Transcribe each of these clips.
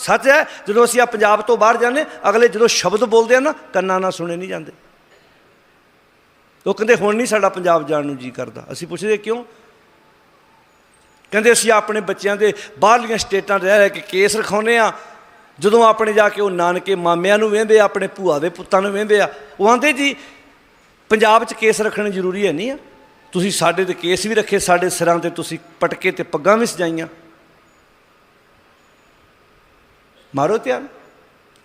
ਸੱਚ ਹੈ, ਜਦੋਂ ਅਸੀਂ ਆ ਪੰਜਾਬ ਤੋਂ ਬਾਹਰ ਜਾਂਦੇ, ਅਗਲੇ ਜਦੋਂ ਸ਼ਬਦ ਬੋਲਦੇ ਆ ਨਾ, ਕੰਨਾਂ ਨਾਲ ਸੁਣੇ ਨਹੀਂ ਜਾਂਦੇ। ਉਹ ਕਹਿੰਦੇ, ਹੁਣ ਨਹੀਂ ਸਾਡਾ ਪੰਜਾਬ ਜਾਣ ਨੂੰ ਜੀ ਕਰਦਾ। ਅਸੀਂ ਪੁੱਛਦੇ, ਕਿਉਂ? ਕਹਿੰਦੇ, ਅਸੀਂ ਆਪਣੇ ਬੱਚਿਆਂ ਦੇ ਬਾਹਰਲੀਆਂ ਸਟੇਟਾਂ 'ਚ ਰਹਿ ਰਹਿ ਕੇ ਕੇਸ ਰਖਾਉਨੇ ਆ ਜਦੋਂ ਆਪਣੇ ਜਾ ਕੇ ਉਹ ਨਾਨਕੇ ਮਾਮਿਆਂ ਨੂੰ ਵੇਂਦੇ ਆ, ਆਪਣੇ ਭੂਆ ਦੇ ਪੁੱਤਾਂ ਨੂੰ ਵੇਂਦੇ ਆ। ਉਹ ਆਂਦੇ ਜੀ, ਪੰਜਾਬ 'ਚ ਕੇਸ ਰੱਖਣੇ ਜ਼ਰੂਰੀ ਹੈ ਨਹੀਂ ਆ। ਤੁਸੀਂ ਸਾਡੇ ਤੇ ਕੇਸ ਵੀ ਰੱਖੇ, ਸਾਡੇ ਸਿਰਾਂ ਤੇ ਤੁਸੀਂ ਪਟਕੇ ਤੇ ਪੱਗਾਂ ਵੀ ਸਜਾਈਆਂ। ਮਾਰੋ ਧਿਆਨ।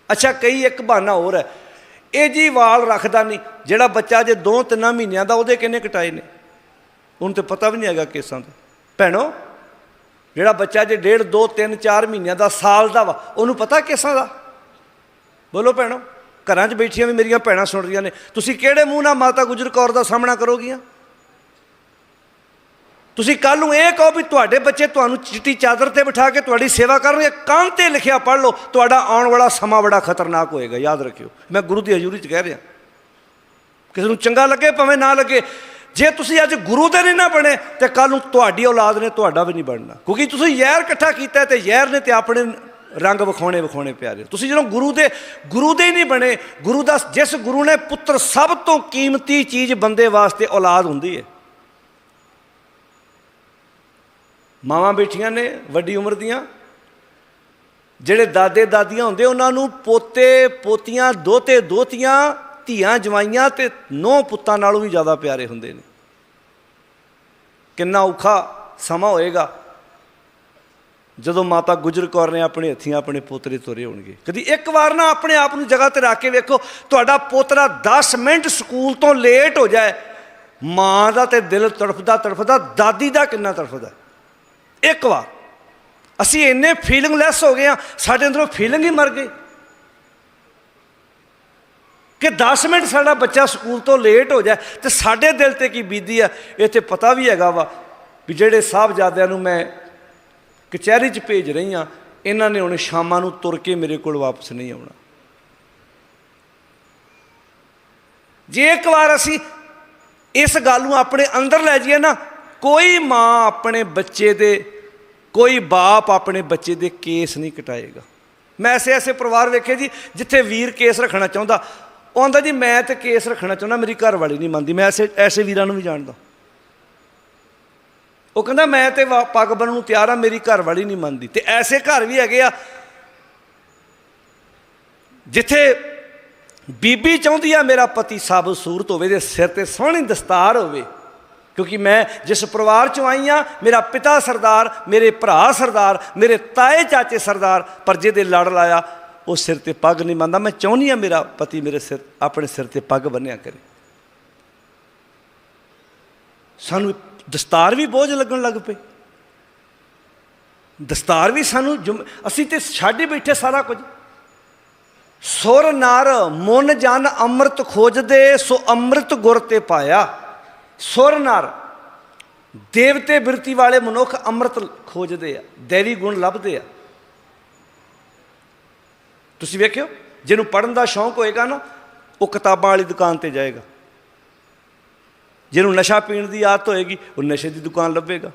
ਅੱਛਾ, ਕਈ ਇੱਕ ਬਹਾਨਾ ਹੋਰ ਹੈ। ਇਹ ਜੀ ਵਾਲ ਰੱਖਦਾ ਨਹੀਂ, ਜਿਹੜਾ ਬੱਚਾ ਜੇ 2-3 ਮਹੀਨਿਆਂ ਦਾ, ਉਹਦੇ ਕਿੰਨੇ ਕਟਾਏ ਨੇ? ਉਹਨੂੰ ਤੇ ਪਤਾ ਵੀ ਨਹੀਂ ਹੈਗਾ ਕੇਸਾਂ ਦਾ। ਭੈਣੋ, ਜਿਹੜਾ ਬੱਚਾ ਜੇ ਡੇਢ 2 3 4 ਮਹੀਨਿਆਂ ਦਾ, ਸਾਲ ਦਾ ਵਾ, ਉਹਨੂੰ ਪਤਾ ਕੇਸਾਂ ਦਾ? ਬੋਲੋ ਭੈਣੋ, ਘਰਾਂ 'ਚ ਬੈਠੀਆਂ ਵੀ ਮੇਰੀਆਂ ਭੈਣਾਂ ਸੁਣ ਰਹੀਆਂ ਨੇ। ਤੁਸੀਂ ਕਿਹੜੇ ਮੂੰਹ ਨਾਲ ਮਾਤਾ ਗੁਜਰ ਕੌਰ ਦਾ ਸਾਹਮਣਾ ਕਰੋਗੀਆਂ? ਤੁਸੀਂ ਕੱਲ ਨੂੰ ਇਹ ਕਹੋ ਵੀ ਤੁਹਾਡੇ ਬੱਚੇ ਤੁਹਾਨੂੰ ਚਿੱਟੀ ਚਾਦਰ ਤੇ ਬਿਠਾ ਕੇ ਤੁਹਾਡੀ ਸੇਵਾ ਕਰਨਗੇ ਕੰਨ ਤੇ ਲਿਖਿਆ ਪੜ੍ਹ ਲਓ, ਤੁਹਾਡਾ ਆਉਣ ਵਾਲਾ ਸਮਾਂ ਬੜਾ ਖਤਰਨਾਕ ਹੋਏਗਾ, ਯਾਦ ਰੱਖਿਓ। ਮੈਂ ਗੁਰੂ ਦੀ ਹਜ਼ੂਰੀ 'ਚ ਕਹਿ ਰਿਹਾ। ਕਿਸੇ ਨੂੰ ਚੰਗਾ ਲੱਗੇ ਭਾਵੇਂ ਨਾ ਲੱਗੇ, ਜੇ ਤੁਸੀਂ ਅੱਜ ਗੁਰੂ ਦੇ ਨਹੀਂ ਨਾ ਬਣੇ, ਤੇ ਕੱਲ ਨੂੰ ਤੁਹਾਡੀ ਔਲਾਦ ਨੇ ਤੁਹਾਡਾ ਵੀ ਨਹੀਂ ਬਣਨਾ। ਕਿਉਂਕਿ ਤੁਸੀਂ ਯਾਰ ਇਕੱਠਾ ਕੀਤਾ ਹੈ ਤੇ ਯਾਰ ਨੇ ਤੇ ਆਪਣੇ ਰੰਗ ਵਿਖਾਉਣੇ ਵਿਖਾਉਣੇ ਪਿਆਰੇ ਤੁਸੀਂ ਜਦੋਂ ਗੁਰੂ ਦੇ ਗੁਰੂ ਦੇ ਹੀ ਨਹੀਂ ਬਣੇ, ਗੁਰੂ ਦਾ ਜਿਸ ਗੁਰੂ ਨੇ ਪੁੱਤਰ ਸਭ ਤੋਂ ਕੀਮਤੀ ਚੀਜ਼ ਬੰਦੇ ਵਾਸਤੇ ਔਲਾਦ ਹੁੰਦੀ ਹੈ। ਮਾਵਾਂ ਬੈਠੀਆਂ ਨੇ, ਵੱਡੀ ਉਮਰ ਦੀਆਂ। ਜਿਹੜੇ ਦਾਦੇ ਦਾਦੀਆਂ ਹੁੰਦੇ, ਉਹਨਾਂ ਨੂੰ ਪੋਤੇ, ਪੋਤੀਆਂ, ਦੋਤੇ ਦੋਤੀਆਂ, ਧੀਆਂ ਜਵਾਈਆਂ ਤੇ ਨੌ ਪੁੱਤਾਂ ਨਾਲੋਂ ਵੀ ਜ਼ਿਆਦਾ ਪਿਆਰੇ ਹੁੰਦੇ ਨੇ। ਕਿੰਨਾ ਔਖਾ ਸਮਾਂ ਹੋਏਗਾ ਜਦੋਂ ਮਾਤਾ ਗੁਜਰ ਕੌਰ ਨੇ ਆਪਣੇ ਹੱਥੀਆਂ ਆਪਣੇ ਪੋਤਰੇ ਤੋਰੇ ਹੋਣਗੇ ਕਦੀ ਇੱਕ ਵਾਰ ਨਾ ਆਪਣੇ ਆਪ ਨੂੰ ਜਗ੍ਹਾ ਤੇ ਰੱਖ ਕੇ ਵੇਖੋ, ਤੁਹਾਡਾ ਪੋਤਰਾ 10 ਮਿੰਟ ਸਕੂਲ ਤੋਂ ਲੇਟ ਹੋ ਜਾਏ। ਮਾਂ ਦਾ ਤੇ ਦਿਲ ਤੜਫਦਾ ਤੜਫਦਾ, ਦਾਦੀ ਦਾ ਕਿੰਨਾ ਤੜਫਦਾ। ਇੱਕ ਵਾਰ। ਅਸੀਂ ਇੰਨੇ ਫੀਲਿੰਗਲੈਸ ਹੋ ਗਏ ਆ ਸਾਡੇ ਅੰਦਰੋਂ ਫੀਲਿੰਗ ਹੀ ਮਰ ਗਈ। ਕਿ 10 ਮਿੰਟ ਸਾਡਾ ਬੱਚਾ ਸਕੂਲ ਤੋਂ ਲੇਟ ਹੋ ਜਾਏ ਤੇ ਸਾਡੇ ਦਿਲ ਤੇ ਕੀ ਬੀਤੀ ਆ ਇਹ ਤੇ ਪਤਾ ਵੀ ਹੈਗਾ ਵਾ ਵੀ ਜਿਹੜੇ ਸਾਹਿਬਜ਼ਾਦਿਆਂ ਨੂੰ ਮੈਂ ਕਚਹਿਰੀ 'ਚ ਭੇਜ ਰਹੀ ਆ ਇਹਨਾਂ ਨੇ ਹੁਣ ਸ਼ਾਮਾਂ ਨੂੰ ਤੁਰ ਕੇ ਮੇਰੇ ਕੋਲ ਵਾਪਸ ਨਹੀਂ ਆਉਣਾ। ਜੇ ਇੱਕ ਵਾਰ ਅਸੀਂ ਇਸ ਗੱਲ ਨੂੰ ਆਪਣੇ ਅੰਦਰ ਲੈ ਜਾਈਏ ਨਾ, ਕੋਈ ਮਾਂ ਆਪਣੇ ਬੱਚੇ ਦੇ ਕੋਈ ਬਾਪ ਆਪਣੇ ਬੱਚੇ ਦੇ ਕੇਸ ਨਹੀਂ ਕਟਾਏਗਾ। ਮੈਂ ਐਸੇ ਐਸੇ ਪਰਿਵਾਰ ਵੇਖੇ ਜੀ, ਜਿੱਥੇ ਵੀਰ ਕੇਸ ਰੱਖਣਾ ਚਾਹੁੰਦਾ। ਉਹ ਆਂਦਾ ਜੀ, ਮੈਂ ਤੇ ਕੇਸ ਰੱਖਣਾ ਚਾਹੁੰਦਾ, ਮੇਰੀ ਘਰ ਵਾਲੀ ਨਹੀਂ ਮੰਨਦੀ, ਮੈਂ ਐਸੇ ਐਸੇ ਵੀਰਾਂ ਨੂੰ ਵੀ ਜਾਣਦਾ। ਉਹ ਕਹਿੰਦਾ, ਮੈਂ ਤੇ ਵਾ- ਪੱਗ ਬੰਨ੍ਹਣ ਨੂੰ ਤਿਆਰ ਆ, ਮੇਰੀ ਘਰ ਵਾਲੀ ਨਹੀਂ ਮੰਨਦੀ। ਤੇ ਐਸੇ ਘਰ ਵੀ ਹੈਗੇ ਆ, ਜਿੱਥੇ ਬੀਬੀ ਚਾਹੁੰਦੀ ਆ, ਮੇਰਾ ਪਤੀ ਸਾਬਤ ਸੂਰਤ ਹੋਵੇ, ਦੇ ਸਿਰ ਤੇ ਸੋਹਣੀ ਦਸਤਾਰ ਹੋਵੇ। ਕਿਉਂਕਿ ਮੈਂ ਜਿਸ ਪਰਿਵਾਰ ਚੋਂ ਆਈ ਆ ਮੇਰਾ ਪਿਤਾ ਸਰਦਾਰ, ਮੇਰੇ ਭਰਾ ਸਰਦਾਰ, ਮੇਰੇ ਤਾਏ ਚਾਚੇ ਸਰਦਾਰ, ਪਰ ਜਿਹਦੇ ਲੜ ਲਾਇਆ, ਉਹ ਸਿਰ ਤੇ ਪੱਗ ਨਹੀਂ ਬੰਨਦਾ। ਮੈਂ ਚਾਹੁੰਦੀ ਆ ਮੇਰਾ ਪਤੀ ਮੇਰੇ ਸਿਰ, ਆਪਣੇ ਸਿਰ ਤੇ ਪੱਗ ਬੰਨਿਆ ਕਰੇ। ਸਾਨੂੰ ਦਸਤਾਰ ਵੀ ਬੋਝ ਲੱਗਣ ਲੱਗ ਪਏ ਦਸਤਾਰ ਵੀ ਸਾਨੂੰ ਜੁਮ- ਅਸੀਂ ਤੇ ਛੱਡ ਹੀ ਬੈਠੇ ਸਾਰਾ ਕੁਝ। ਸੁਰ ਨਰ, ਮਨ ਜਨ ਅੰਮ੍ਰਿਤ ਖੋਜਦੇ, ਸੋ ਅੰਮ੍ਰਿਤ ਗੁਰ ਤੇ ਪਾਇਆ। ਸੁਰਨਰ, ਦੇਵਤੇ ਬਿਰਤੀ ਵਾਲੇ ਮਨੁੱਖ ਅੰਮ੍ਰਿਤ ਖੋਜਦੇ ਆ, ਦੇਵੀ ਗੁਣ ਲੱਭਦੇ ਆ। ਤੁਸੀਂ ਵੇਖਿਓ, ਜਿਹਨੂੰ ਪੜਨ ਦਾ ਸ਼ੌਂਕ ਹੋਏਗਾ ਨਾ, ਉਹ ਕਿਤਾਬਾਂ ਵਾਲੀ ਦੁਕਾਨ ਤੇ ਜਾਏਗਾ। ਜਿਹਨੂੰ ਨਸ਼ਾ ਪੀਣ ਦੀ ਆਦਤ ਹੋਏਗੀ, ਉਹ ਨਸ਼ੇ ਦੀ ਦੁਕਾਨ ਲੱਭੇਗਾ।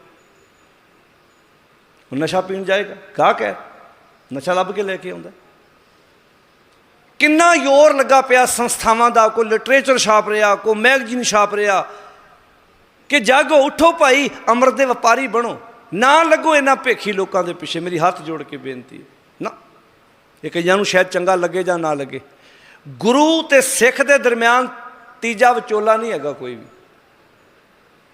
ਉਹ ਨਸ਼ਾ ਪੀਣ ਜਾਏਗਾ। ਗਾਹਕ ਹੈ, ਨਸ਼ਾ ਲੱਭ ਕੇ ਲੈ ਕੇ ਆਉਂਦਾ। ਕਿੰਨਾ ਜ਼ੋਰ ਲੱਗਾ ਪਿਆ ਸੰਸਥਾਵਾਂ ਦਾ, ਕੋਈ ਲਿਟਰੇਚਰ ਛਾਪ ਰਿਹਾ, ਕੋਈ ਮੈਗਜ਼ੀਨ ਛਾਪ ਰਿਹਾ। ਕਿ ਜਾਗੋ, ਉਠੋ ਭਾਈ, ਅੰਮ੍ਰਿਤ ਦੇ ਵਪਾਰੀ ਬਣੋ। ਨਾ ਲੱਗੋ ਇਹਨਾਂ ਭੇਖੀ ਲੋਕਾਂ ਦੇ ਪਿੱਛੇ। ਮੇਰੀ ਹੱਥ ਜੋੜ ਕੇ ਬੇਨਤੀ ਹੈ। ਨਾ। ਇਹ ਕਈਆਂ ਨੂੰ ਸ਼ਾਇਦ ਚੰਗਾ ਲੱਗੇ ਜਾਂ ਨਾ ਲੱਗੇ। ਗੁਰੂ ਤੇ ਸਿੱਖ ਦੇ ਦਰਮਿਆਨ ਤੀਜਾ ਵਿਚੋਲਾ ਨਹੀਂ ਹੈਗਾ ਕੋਈ ਵੀ।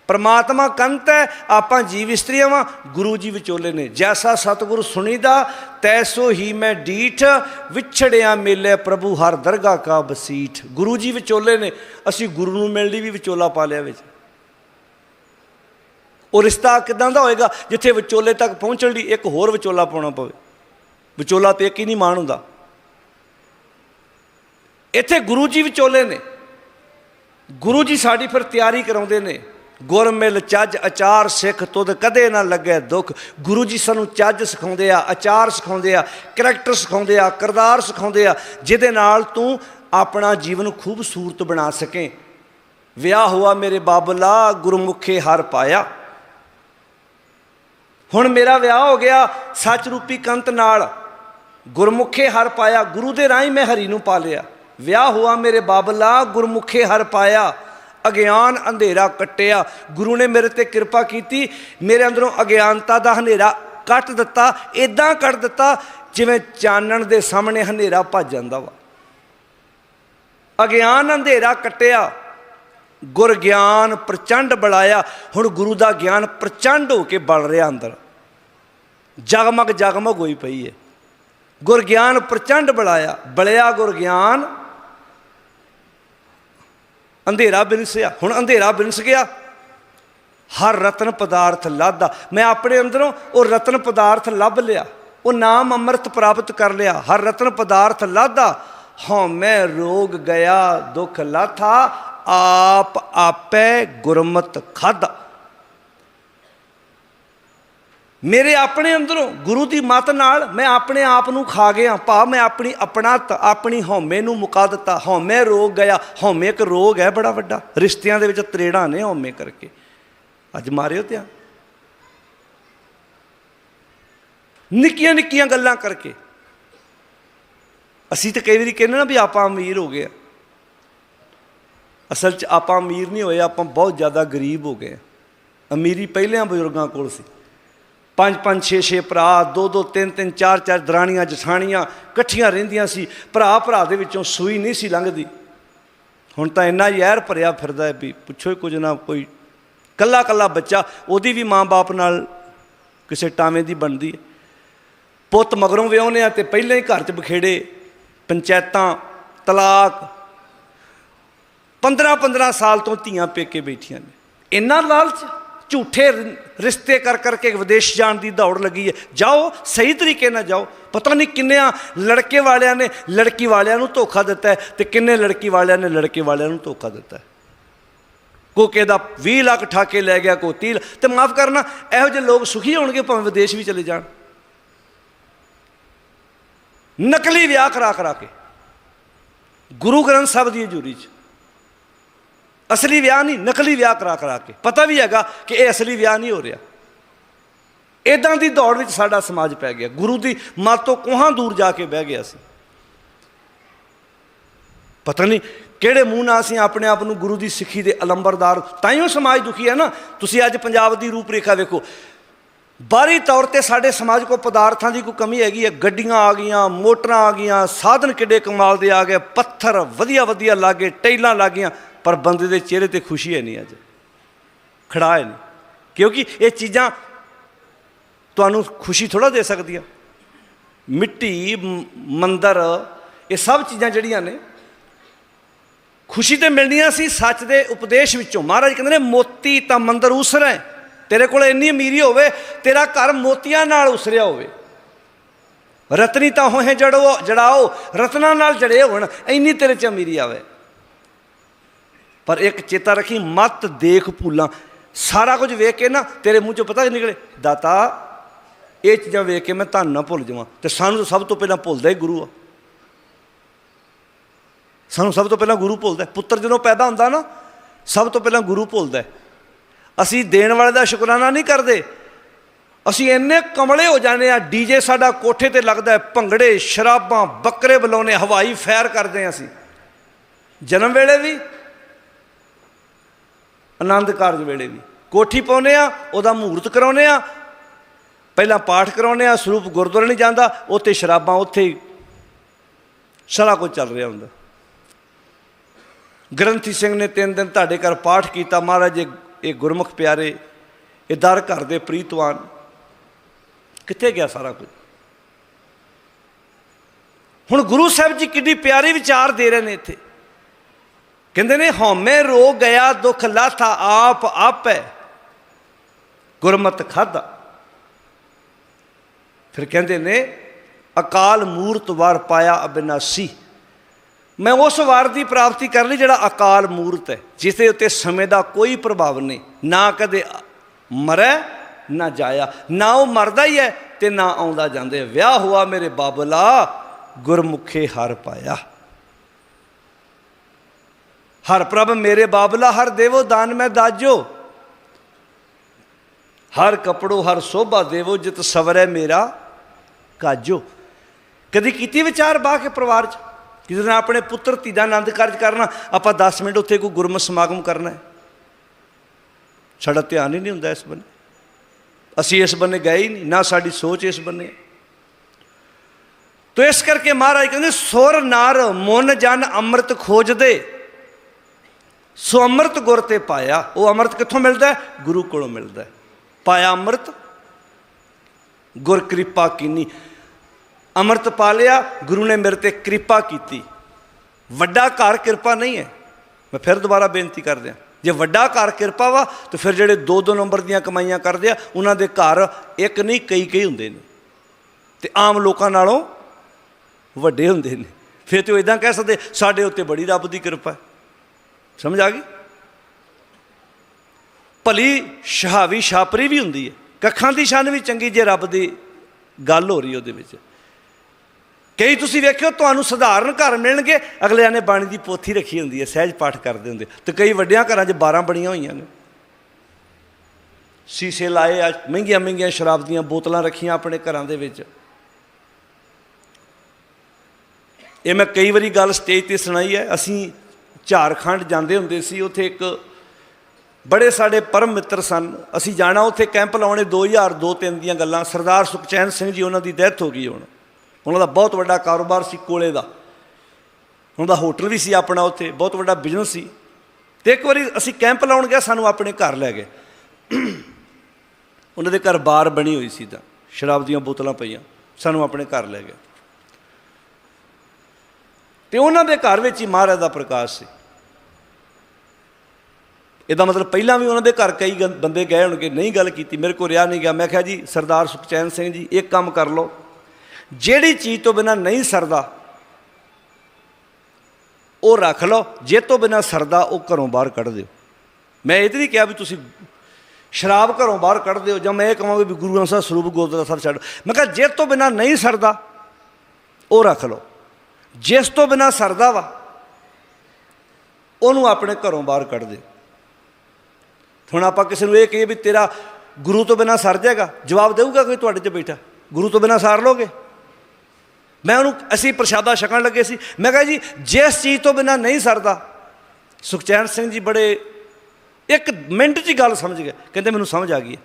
ਪਰਮਾਤਮਾ ਕੰਤ ਹੈ, ਆਪਾਂ ਜੀਵ ਇਸਤਰੀਆਂ ਵਾਂ ਗੁਰੂ ਜੀ ਵਿਚੋਲੇ ਨੇ। ਜੈਸਾ ਸਤਿਗੁਰ ਸੁਣੀਦਾ, ਤੈਸੋ ਹੀ ਮੈਂ ਡੀਠ, ਵਿਛੜਿਆ ਮੇਲੇ ਪ੍ਰਭੂ ਹਰ ਦਰਗਾ ਕਾ ਬਸੀਠ। ਗੁਰੂ ਜੀ ਵਿਚੋਲੇ ਨੇ, ਅਸੀਂ ਗੁਰੂ ਨੂੰ ਮਿਲਣ ਲਈ ਵੀ ਵਿਚੋਲਾ ਪਾ ਲਿਆ ਵਿੱਚ। ਉਹ ਰਿਸ਼ਤਾ ਕਿਦਾਂ ਦਾ ਹੋਏਗਾ? ਜਿੱਥੇ ਵਿਚੋਲੇ ਤੱਕ ਪਹੁੰਚਣ ਲਈ ਇੱਕ ਹੋਰ ਵਿਚੋਲਾ ਪਾਉਣਾ ਪਵੇ। ਵਿਚੋਲਾ ਤੇ ਇੱਕ ਹੀ ਨਹੀਂ ਮਾਣ ਹੁੰਦਾ। ਇੱਥੇ ਗੁਰੂ ਜੀ ਵਿਚੋਲੇ ਨੇ। ਗੁਰੂ ਜੀ ਸਾਡੀ ਫਿਰ ਤਿਆਰੀ ਕਰਾਉਂਦੇ ਨੇ। ਗੁਰ ਮਿਲ ਚੱਜ ਅਚਾਰ ਸਿੱਖ ਤੁਧ ਕਦੇ ਨਾ ਲੱਗੇ ਦੁੱਖ। ਗੁਰੂ ਜੀ ਸਾਨੂੰ ਚੱਜ ਸਿਖਾਉਂਦੇ ਆ ਅਚਾਰ ਸਿਖਾਉਂਦੇ ਆ, ਕਰੈਕਟਰ ਸਿਖਾਉਂਦੇ ਆ, ਕਿਰਦਾਰ ਸਿਖਾਉਂਦੇ ਆ, ਜਿਹਦੇ ਨਾਲ ਤੂੰ ਆਪਣਾ ਜੀਵਨ ਖੂਬਸੂਰਤ ਬਣਾ ਸਕੇ। ਵਿਆਹ ਹੋਆ ਮੇਰੇ ਬਾਬਲਾ, ਗੁਰਮੁਖੇ ਹਰ ਪਾਇਆ। ਹੁਣ ਮੇਰਾ ਵਿਆਹ ਹੋ ਗਿਆ ਸੱਚ ਰੂਪੀ ਕੰਤ ਨਾਲ। ਗੁਰਮੁਖੇ ਹਰ ਪਾਇਆ, ਗੁਰੂ ਦੇ ਰਾਹੀਂ ਮੈਂ ਹਰੀ ਨੂੰ ਪਾ ਲਿਆ ਵਿਆਹ ਹੋਆ ਮੇਰੇ ਬਾਬਲਾ, ਗੁਰਮੁਖੇ ਹਰ ਪਾਇਆ। ਅਗਿਆਨ ਅੰਧੇਰਾ ਕੱਟਿਆ। ਗੁਰੂ ਨੇ ਮੇਰੇ ਤੇ ਕਿਰਪਾ ਕੀਤੀ। ਮੇਰੇ ਅੰਦਰੋਂ ਅਗਿਆਨਤਾ ਦਾ ਹਨੇਰਾ ਕੱਟ ਦਿੱਤਾ ਇਦਾਂ ਕੱਟ ਦਿੱਤਾ ਜਿਵੇਂ ਚਾਨਣ ਦੇ ਸਾਹਮਣੇ ਹਨੇਰਾ ਭੱਜ ਜਾਂਦਾ ਵਾ। ਅਗਿਆਨ ਅੰਧੇਰਾ ਕੱਟਿਆ। ਗੁਰ ਗਿਆਨ ਪ੍ਰਚੰਡ ਬੜਾਇਆ। ਹੁਣ ਗੁਰੂ ਦਾ ਗਿਆਨ ਪ੍ਰਚੰਡ ਹੋ ਕੇ ਬਲ ਰਿਹਾ ਅੰਦਰ। ਜਗਮਗ ਜਗਮਗ ਹੋਈ ਪਈ ਹੈ ਗੁਰ ਗਿਆਨ ਪ੍ਰਚੰਡ ਬੜਾਇਆ। ਬਲਿਆ ਗੁਰ ਗਿਆਨ। ਅੰਧੇਰਾ ਬਿਨਸਿਆ। ਹੁਣ ਅੰਧੇਰਾ ਬਿਨਸ ਗਿਆ। ਹਰ ਰਤਨ ਪਦਾਰਥ ਲਾਦਾ। ਮੈਂ ਆਪਣੇ ਅੰਦਰੋਂ ਉਹ ਰਤਨ ਪਦਾਰਥ ਲੱਭ ਲਿਆ। ਉਹ ਨਾਮ ਅੰਮ੍ਰਿਤ ਪ੍ਰਾਪਤ ਕਰ ਲਿਆ। ਹਰ ਰਤਨ ਪਦਾਰਥ ਲਾਦਾ। ਹਉ ਮੈਂ ਰੋਗ ਗਿਆ, ਦੁੱਖ ਲਾਥਾ। ਆਪ ਆਪੇ ਗੁਰਮਤ ਖਾਦਾ। ਮੇਰੇ ਆਪਣੇ ਅੰਦਰੋਂ ਗੁਰੂ ਦੀ ਮਤ ਨਾਲ ਮੈਂ ਆਪਣੇ ਆਪ ਨੂੰ ਖਾ ਗਿਆ। ਭਾ, ਮੈਂ ਆਪਣੀ ਆਪਣਤ ਆਪਣੀ ਹਉਮੈ ਨੂੰ ਮੁਕਾ ਦਿੱਤਾ। ਹਉਮੈ ਰੋਗ ਗਿਆ। ਹਉਮੈ ਇੱਕ ਰੋਗ ਹੈ ਬੜਾ ਵੱਡਾ। ਰਿਸ਼ਤਿਆਂ ਦੇ ਵਿੱਚ ਤਰੇੜਾਂ ਨੇ ਹਉਮੈ ਕਰਕੇ। ਅੱਜ ਮਾਰਿਓ ਧਿਆਨ। ਨਿੱਕੀਆਂ ਨਿੱਕੀਆਂ ਗੱਲਾਂ ਕਰਕੇ। ਅਸੀਂ ਤਾਂ ਕਈ ਵਾਰੀ ਕਹਿੰਦੇ ਨਾ ਵੀ ਆਪਾਂ ਅਮੀਰ ਹੋ ਗਏ ਆ। ਅਸਲ 'ਚ ਆਪਾਂ ਅਮੀਰ ਨਹੀਂ ਹੋਏ, ਆਪਾਂ ਬਹੁਤ ਜ਼ਿਆਦਾ ਗਰੀਬ ਹੋ ਗਏ ਆ। ਅਮੀਰੀ ਪਹਿਲਿਆਂ ਬਜ਼ੁਰਗਾਂ ਕੋਲ ਸੀ। ਪੰਜ ਪੰਜ, ਛੇ ਛੇ ਭਰਾ, ਦੋ ਦੋ, ਤਿੰਨ ਤਿੰਨ, ਚਾਰ ਚਾਰ ਦਰਾਣੀਆਂ, ਜਠਾਣੀਆਂ ਇਕੱਠੀਆਂ ਰਹਿੰਦੀਆਂ ਸੀ। ਭਰਾ ਭਰਾ ਦੇ ਵਿੱਚੋਂ ਸੂਈ ਨਹੀਂ ਸੀ ਲੰਘਦੀ। ਹੁਣ ਤਾਂ ਇੰਨਾ ਜ਼ਹਿਰ ਭਰਿਆ ਫਿਰਦਾ ਵੀ ਪੁੱਛੋ ਹੀ ਕੁਝ ਨਾ ਕੋਈ ਕੱਲਾ ਕੱਲਾ ਬੱਚਾ, ਉਹਦੀ ਵੀ ਮਾਂ-ਬਾਪ ਨਾਲ ਕਿਸੇ ਟਾਵੇਂ ਦੀ ਬਣਦੀ ਹੈ। ਪੁੱਤ ਮਗਰੋਂ ਵਿਆਹੁੰਦੇ ਆ ਤੇ ਪਹਿਲਾਂ ਹੀ ਘਰ 'ਚ ਬਖੇੜੇ ਪੰਚਾਇਤਾਂ, ਤਲਾਕ 15 15 ਸਾਲ ਤੋਂ ਧੀਆਂ ਪੇਕੇ ਬੈਠੀਆਂ ਨੇ। ਇੰਨਾ ਲਾਲਚ, ਝੂਠੇ ਰਿਸ਼ਤੇ ਕਰ ਕਰਕੇ ਵਿਦੇਸ਼ ਜਾਣ ਦੀ ਦੌੜ ਲੱਗੀ ਹੈ। ਜਾਓ, ਸਹੀ ਤਰੀਕੇ ਨਾਲ ਜਾਓ। ਪਤਾ ਨਹੀਂ ਕਿੰਨਿਆਂ ਲੜਕੇ ਵਾਲਿਆਂ ਨੇ ਲੜਕੀ ਵਾਲਿਆਂ ਨੂੰ ਧੋਖਾ ਦਿੱਤਾ ਹੈ ਤੇ ਕਿੰਨੇ ਲੜਕੀ ਵਾਲਿਆਂ ਨੇ ਲੜਕੇ ਵਾਲਿਆਂ ਨੂੰ ਧੋਖਾ ਦਿੱਤਾ ਹੈ। ਕੋਕੇ ਦਾ 20 ਲੱਖ ਠਾਕੇ ਲੈ ਗਿਆ, ਕੋ 30 ਲੱਖ। ਤੇ ਮਾਫ ਕਰਨਾ, ਇਹੋ ਜਿਹੇ ਲੋਕ ਸੁਖੀ ਹੋਣਗੇ ਭਾਵੇਂ ਵਿਦੇਸ਼ ਵੀ ਚਲੇ ਜਾਣ। ਨਕਲੀ ਵਿਆਹ ਕਰਾ ਕਰਾ ਕੇ। ਗੁਰੂ ਗ੍ਰੰਥ ਸਾਹਿਬ ਦੀ ਹਜ਼ੂਰੀ 'ਚ। ਅਸਲੀ ਵਿਆਹ ਨਹੀਂ, ਨਕਲੀ ਵਿਆਹ ਕਰਾ ਕਰਾ ਕੇ। ਪਤਾ ਵੀ ਹੈਗਾ ਕਿ ਇਹ ਅਸਲੀ ਵਿਆਹ ਨਹੀਂ ਹੋ ਰਿਹਾ। ਇਦਾਂ ਦੀ ਦੌੜ ਵਿੱਚ ਸਾਡਾ ਸਮਾਜ ਪੈ ਗਿਆ। ਗੁਰੂ ਦੀ ਮੱਤ ਤੋਂ ਕੋਹਾਂ ਦੂਰ ਜਾ ਕੇ ਬਹਿ ਗਿਆ ਸੀ। ਪਤਾ ਨਹੀਂ ਕਿਹੜੇ ਮੂੰਹ ਨਾਲ ਅਸੀਂ ਆਪਣੇ ਆਪ ਨੂੰ ਗੁਰੂ ਦੀ ਸਿੱਖੀ ਦੇ ਅਲੰਬਰਦਾਰ ਤਾਂ ਉਹ ਸਮਾਜ ਦੁਖੀ ਹੈ ਨਾ। ਤੁਸੀਂ ਅੱਜ ਪੰਜਾਬ ਦੀ ਰੂਪਰੇਖਾ ਵੇਖੋ। ਬਾਹਰੀ ਤੌਰ ਤੇ ਸਾਡੇ ਸਮਾਜ ਕੋ ਪਦਾਰਥਾਂ ਦੀ ਕੋਈ ਕਮੀ ਹੈਗੀ ਹੈ। ਗੱਡੀਆਂ ਆ ਗਈਆਂ, ਮੋਟਰਾਂ ਆ ਗਈਆਂ, ਸਾਧਨ ਕਿੱਡੇ ਕਮਾਲ ਦੇ ਆ ਗਏ। ਪੱਥਰ ਵਧੀਆ ਵਧੀਆ ਲਾਗੇ ਟੈਲਾਂ ਲੱਗੀਆਂ। ਪਰ ਬੰਦੇ ਦੇ ਚਿਹਰੇ ਤੇ ਖੁਸ਼ੀ ਹੈ ਨਹੀਂ ਅੱਜ। ਖੜਾ ਹੈ ਨਹੀਂ। ਕਿਉਂਕਿ ਇਹ ਚੀਜ਼ਾਂ ਤੁਹਾਨੂੰ ਖੁਸ਼ੀ ਥੋੜਾ ਦੇ ਸਕਦੀਆਂ। ਮਿੱਟੀ ਮੰਦਰ, ਇਹ ਸਭ ਚੀਜ਼ਾਂ ਜਿਹੜੀਆਂ ਨੇ, ਖੁਸ਼ੀ ਤੇ ਮਿਲਣੀਆਂ ਸੀ, ਸੱਚ ਦੇ ਉਪਦੇਸ਼ ਵਿੱਚੋਂ। ਮਹਾਰਾਜ ਕਹਿੰਦੇ ਨੇ, ਮੋਤੀ ਤਾਂ ਮੰਦਰ ਉਸਰਾ। ਹੈ ਤੇਰੇ ਕੋਲ ਇੰਨੀ ਅਮੀਰੀ ਹੋਵੇ, ਤੇਰਾ ਘਰ ਮੋਤੀਆਂ ਨਾਲ ਉਸਰਿਆ ਹੋਵੇ। ਰਤਨੀ ਤਾਂ ਹੋਏ ਜੜੋ ਜੜਾਓ, ਰਤਨਾਂ ਨਾਲ ਜੜੇ ਹੋਣ, ਇੰਨੀ ਤੇਰੇ ਚ ਅਮੀਰੀ ਆਵੇ। ਪਰ ਇੱਕ ਚੇਤਾ ਰੱਖੀ, ਮਤ ਦੇਖ ਭੁੱਲਾਂ। ਸਾਰਾ ਕੁਝ ਵੇਖ ਕੇ ਨਾ ਤੇਰੇ ਮੂੰਹ ਚੋਂ ਪਤਾ ਕੀ ਨਿਕਲੇ, ਦਾਤਾ, ਇਹ ਚੀਜ਼ਾਂ ਵੇਖ ਕੇ ਮੈਂ ਤੁਹਾਨੂੰ ਨਾ ਭੁੱਲ ਜਾਵਾਂ। ਤੇ ਸਾਨੂੰ ਤਾਂ ਸਭ ਤੋਂ ਪਹਿਲਾਂ ਭੁੱਲਦਾ ਹੀ ਗੁਰੂ ਆ। ਸਾਨੂੰ ਸਭ ਤੋਂ ਪਹਿਲਾਂ ਗੁਰੂ ਭੁੱਲਦਾ ਪੁੱਤਰ ਜਦੋਂ ਪੈਦਾ ਹੁੰਦਾ ਨਾ, ਸਭ ਤੋਂ ਪਹਿਲਾਂ ਗੁਰੂ ਭੁੱਲਦਾ ਅਸੀਂ ਦੇਣ ਵਾਲੇ ਦਾ ਸ਼ੁਕਰਾਨਾ ਨਹੀਂ ਕਰਦੇ। ਅਸੀਂ ਇੰਨੇ ਕਮਲੇ ਹੋ ਜਾਂਦੇ ਆ ਡੀਜੇ ਸਾਡਾ ਕੋਠੇ ਤੇ ਲੱਗਦਾ ਭੰਗੜੇ, ਸ਼ਰਾਬਾਂ, ਬੱਕਰੇ ਬੁਲਾਉਨੇ ਹਵਾਈ ਫੈਰ ਕਰਦੇ ਹਾਂ ਅਸੀਂ। ਜਨਮ ਵੇਲੇ ਵੀ ਆਨੰਦ ਕਾਰਜ ਵੇਲੇ ਵੀ। ਕੋਠੀ ਪਾਉਨੇ ਆ, ਉਹਦਾ ਮਹੂਰਤ ਕਰਾਉਨੇ ਆ। ਪਹਿਲਾਂ ਪਾਠ ਕਰਾਉਨੇ ਆ, ਸਰੂਪ ਗੁਰਦੁਆਰੇ ਨਹੀਂ ਜਾਂਦਾ, ਉੱਥੇ ਸ਼ਰਾਬਾਂ, ਉੱਥੇ ਸਾਰਾ ਕੁਝ ਚੱਲ ਰਿਹਾ ਹੁੰਦਾ। ਗ੍ਰੰਥੀ ਸਿੰਘ ਨੇ ਤਿੰਨ ਦਿਨ ਤੁਹਾਡੇ ਘਰ ਪਾਠ ਕੀਤਾ, ਮਹਾਰਾਜ, ਇਹ ਗੁਰਮੁਖ ਪਿਆਰੇ, ਇਹ ਦਰ ਘਰ ਦੇ ਪ੍ਰੀਤਵਾਨ। ਕਿੱਥੇ ਗਿਆ ਸਾਰਾ ਕੁਝ? ਹੁਣ ਗੁਰੂ ਸਾਹਿਬ ਜੀ ਕਿੰਨੀ ਪਿਆਰੇ ਵਿਚਾਰ ਦੇ ਰਹੇ ਨੇ ਇੱਥੇ। ਕਹਿੰਦੇ ਨੇ, ਹਉਮੈ ਰੋ ਗਿਆ, ਦੁੱਖ ਲਾਥਾ ਆਪ ਆਪੈ, ਗੁਰਮਤ ਖਾਦਾ ਫਿਰ ਕਹਿੰਦੇ ਨੇ, ਅਕਾਲ ਮੂਰਤ ਵਾਰ ਪਾਇਆ ਅਬਿਨਾਸੀ। ਮੈਂ ਉਸ ਵਾਰ ਦੀ ਪ੍ਰਾਪਤੀ ਕਰ ਲਈ ਜਿਹੜਾ ਅਕਾਲ ਮੂਰਤ ਹੈ ਜਿਸ ਦੇ ਉੱਤੇ ਸਮੇਂ ਦਾ ਕੋਈ ਪ੍ਰਭਾਵ ਨਹੀਂ। ਨਾ ਕਦੇ ਮਰੈ, ਨਾ ਜਾਇਆ। ਨਾ ਉਹ ਮਰਦਾ ਹੀ ਹੈ ਤੇ ਨਾ ਆਉਂਦਾ ਜਾਂਦੇ। ਵਿਆਹ ਹੋਆ ਮੇਰੇ ਬਾਬਲਾ, ਗੁਰਮੁਖੇ ਹਰ ਪਾਇਆ। ਹਰ ਪ੍ਰਭ ਮੇਰੇ ਬਾਬਲਾ, ਹਰ ਦੇਵੋ ਦਾਨ ਮੈਂ ਦਾਜੋ। ਹਰ ਕਪੜੋ, ਹਰ ਸੋਭਾ ਦੇਵੋ, ਜਿਤ ਸਵਰੈ ਮੇਰਾ ਕਾਜੋ। ਕਦੀ ਕੀਤੀ ਵਿਚਾਰ ਬਾਹ ਕੇ ਪਰਿਵਾਰ 'ਚ? ਕਿਸੇ ਨੇ ਆਪਣੇ ਪੁੱਤਰ, ਧੀ ਦਾ ਆਨੰਦ ਕਾਰਜ ਕਰਨਾ, ਆਪਾਂ 10 ਮਿੰਟ ਉੱਥੇ ਕੋਈ ਗੁਰਮਤ ਸਮਾਗਮ ਕਰਨਾ ਹੈ। ਸਾਡਾ ਧਿਆਨ ਹੀ ਨਹੀਂ ਹੁੰਦਾ ਇਸ ਬੰਨੇ। ਅਸੀਂ ਇਸ ਬੰਨੇ ਗਏ ਹੀ ਨਹੀਂ, ਨਾ ਸਾਡੀ ਸੋਚ ਇਸ ਬੰਨੇ ਹੈ। ਤੋ ਇਸ ਕਰਕੇ ਮਹਾਰਾਜ ਕਹਿੰਦੇ, ਸੁਰ ਨਰ, ਮਨ ਜਨ ਅੰਮ੍ਰਿਤ ਖੋਜਦੇ। ਸੋ ਅੰਮ੍ਰਿਤ ਗੁਰ ਤੇ ਪਾਇਆ, ਉਹ ਅੰਮ੍ਰਿਤ ਕਿੱਥੋਂ ਮਿਲਦਾ ਗੁਰੂ ਕੋਲੋਂ ਮਿਲਦਾ ਪਾਇਆ ਅੰਮ੍ਰਿਤ, ਗੁਰ ਕਿਰਪਾ ਕੀਨੀ। ਅੰਮ੍ਰਿਤ ਪਾ ਲਿਆ, ਗੁਰੂ ਨੇ ਮੇਰੇ ਤੇ ਕਿਰਪਾ ਕੀਤੀ। ਵੱਡਾ ਘਰ ਕਿਰਪਾ ਨਹੀਂ ਹੈ। ਮੈਂ ਫਿਰ ਦੁਬਾਰਾ ਬੇਨਤੀ ਕਰਦਿਆਂ ਜੇ ਵੱਡਾ ਘਰ ਕਿਰਪਾ ਵਾ, ਤਾਂ ਫਿਰ ਜਿਹੜੇ ਦੋ ਦੋ ਨੰਬਰ ਦੀਆਂ ਕਮਾਈਆਂ ਕਰਦੇ ਆ, ਉਹਨਾਂ ਦੇ ਘਰ ਇੱਕ ਨਹੀਂ, ਕਈ ਕਈ ਹੁੰਦੇ ਨੇ। ਤੇ ਆਮ ਲੋਕਾਂ ਨਾਲੋਂ ਵੱਡੇ ਹੁੰਦੇ ਨੇ। ਫਿਰ ਤੇ ਉਹ ਇਦਾਂ ਕਹਿ ਸਕਦੇ, ਸਾਡੇ ਉੱਤੇ ਬੜੀ ਰੱਬ ਦੀ ਕਿਰਪਾ ਹੈ। ਸਮਝ ਆ ਗਈ? ਭਲੀ ਸ਼ਹਾਵੀ ਛਾਪਰੀ ਵੀ ਹੁੰਦੀ ਹੈ। ਕੱਖਾਂ ਦੀ ਛੰਨ ਵੀ ਚੰਗੀ ਜੇ ਰੱਬ ਦੀ ਗੱਲ ਹੋ ਰਹੀ ਉਹਦੇ ਵਿੱਚ। ਕਈ ਤੁਸੀਂ ਵੇਖਿਓ, ਤੁਹਾਨੂੰ ਸਧਾਰਨ ਘਰ ਮਿਲਣਗੇ, ਅਗਲਿਆਂ ਨੇ ਬਾਣੀ ਦੀ ਪੋਥੀ ਰੱਖੀ ਹੁੰਦੀ ਹੈ, ਸਹਿਜ ਪਾਠ ਕਰਦੇ ਹੁੰਦੇ। ਤੇ ਕਈ ਵੱਡਿਆਂ ਘਰਾਂ 'ਚ 12 ਬਣੀਆਂ ਹੋਈਆਂ ਨੇ। ਸੀਸੇ ਲਾਏ ਆ, ਮਹਿੰਗੀਆਂ ਮਹਿੰਗੀਆਂ ਸ਼ਰਾਬ ਦੀਆਂ ਬੋਤਲਾਂ ਰੱਖੀਆਂ ਆਪਣੇ ਘਰਾਂ ਦੇ ਵਿੱਚ। ਇਹ ਮੈਂ ਕਈ ਵਾਰੀ ਗੱਲ ਸਟੇਜ ਤੇ ਸੁਣਾਈ ਹੈ, ਅਸੀਂ ਝਾਰਖੰਡ ਜਾਂਦੇ ਹੁੰਦੇ ਸੀ, ਉੱਥੇ ਇੱਕ ਬੜੇ ਸਾਡੇ ਪਰਮ ਮਿੱਤਰ ਸਨ। ਅਸੀਂ ਜਾਣਾ ਉੱਥੇ ਕੈਂਪ ਲਾਉਣੇ 2002 3 ਦੀਆਂ ਗੱਲਾਂ। ਸਰਦਾਰ ਸੁਖਚੈਨ ਸਿੰਘ ਜੀ ਉਹਨਾਂ ਦੀ ਡੈਥ ਹੋ ਗਈ ਹੁਣ। ਉਹਨਾਂ ਦਾ ਬਹੁਤ ਵੱਡਾ ਕਾਰੋਬਾਰ ਸੀ ਕੋਲੇ ਦਾ। ਉਹਨਾਂ ਦਾ ਹੋਟਲ ਵੀ ਸੀ ਆਪਣਾ ਉੱਥੇ, ਬਹੁਤ ਵੱਡਾ ਬਿਜ਼ਨਸ ਸੀ। ਤੇ ਇੱਕ ਵਾਰੀ ਅਸੀਂ ਕੈਂਪ ਲਾਉਣ ਗਏ ਸਾਨੂੰ ਆਪਣੇ ਘਰ ਲੈ ਗਏ। ਉਹਨਾਂ ਦੇ ਘਰ ਬਾਰ ਬਣੀ ਹੋਈ ਸੀ ਤਾਂ। ਸ਼ਰਾਬ ਦੀਆਂ ਬੋਤਲਾਂ ਪਈਆਂ, ਸਾਨੂੰ ਆਪਣੇ ਘਰ ਲੈ ਗਏ। ਤੇ ਉਹਨਾਂ ਦੇ ਘਰ ਵਿੱਚ ਹੀ ਮਹਾਰਾਜ ਦਾ ਪ੍ਰਕਾਸ਼ ਸੀ। ਇਹਦਾ ਮਤਲਬ ਪਹਿਲਾਂ ਵੀ ਉਹਨਾਂ ਦੇ ਘਰ ਕਈ ਗੰ- ਬੰਦੇ ਗਏ ਹੋਣਗੇ, ਨਹੀਂ ਗੱਲ ਕੀਤੀ, ਮੇਰੇ ਕੋਲ ਰਿਹਾ ਨਹੀਂ ਗਿਆ। ਮੈਂ ਕਿਹਾ ਜੀ, ਸਰਦਾਰ ਸੁਖਚੈਨ ਸਿੰਘ ਜੀ, ਇੱਕ ਕੰਮ ਕਰ ਲਓ। ਜਿਹੜੀ ਚੀਜ਼ ਤੋਂ ਬਿਨਾ ਨਹੀਂ ਸਰਦਾ, ਉਹ ਰੱਖ ਲਓ। ਜੇ ਤੋਂ ਬਿਨਾ ਸਰਦਾ, ਉਹ ਘਰੋਂ ਬਾਹਰ ਕੱਢ ਦਿਓ। ਮੈਂ ਇਹ ਤੇ ਨਹੀਂ ਕਿਹਾ ਵੀ ਤੁਸੀਂ ਸ਼ਰਾਬ ਘਰੋਂ ਬਾਹਰ ਕੱਢ ਦਿਓ, ਜਾਂ ਮੈਂ ਇਹ ਕਹਾਂਗਾ ਵੀ ਗੁਰੂ ਗ੍ਰੰਥ ਸਾਹਿਬ, ਸਰੂਪ ਗੁਰਦੁਆਰਾ ਸਾਹਿਬ ਛੱਡ ਮੈਂ ਕਿਹਾ ਜੇ ਤੋਂ ਬਿਨਾ ਨਹੀਂ ਸਰਦਾ, ਉਹ ਰੱਖ ਲਓ। ਜਿਸ ਤੋਂ ਬਿਨਾ ਸਰਦਾ ਵਾ, ਉਹਨੂੰ ਆਪਣੇ ਘਰੋਂ ਬਾਹਰ ਕੱਢ ਦਿਓ ਹੁਣ ਆਪਾਂ ਕਿਸੇ ਨੂੰ ਇਹ ਕਹੀਏ ਵੀ ਤੇਰਾ ਗੁਰੂ ਤੋਂ ਬਿਨਾ ਸਰ ਜਾਏਗਾ, ਜਵਾਬ ਦੇਊਗਾ ਕੋਈ ਤੁਹਾਡੇ 'ਚ ਬੈਠਾ, ਗੁਰੂ ਤੋਂ ਬਿਨਾ ਸਾਰ ਲੋਗੇ ਮੈਂ ਉਹਨੂੰ, ਅਸੀਂ ਪ੍ਰਸ਼ਾਦਾ ਛਕਣ ਲੱਗੇ ਸੀ, ਮੈਂ ਕਿਹਾ ਜੀ, ਜਿਸ ਚੀਜ਼ ਤੋਂ ਬਿਨਾ ਨਹੀਂ ਸਰਦਾ, ਸੁਖਚੈਨ ਸਿੰਘ ਜੀ ਬੜੇ ਇੱਕ ਮਿੰਟ 'ਚ ਗੱਲ ਸਮਝ ਗਏ, ਕਹਿੰਦੇ ਮੈਨੂੰ ਸਮਝ ਆ ਗਈ ਹੈ।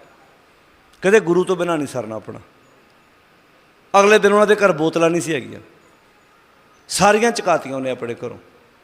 ਕਹਿੰਦੇ ਗੁਰੂ ਤੋਂ ਬਿਨਾ ਨਹੀਂ ਸਰਨਾ ਆਪਣਾ। ਅਗਲੇ ਦਿਨ ਉਹਨਾਂ ਦੇ ਘਰ ਬੋਤਲਾਂ ਨਹੀਂ ਸੀ ਹੈਗੀਆਂ। ਸਾਰੀਆਂ ਚਕਾਤੀਆਂ ਉਹਨੇ ਆਪਣੇ ਘਰੋਂ।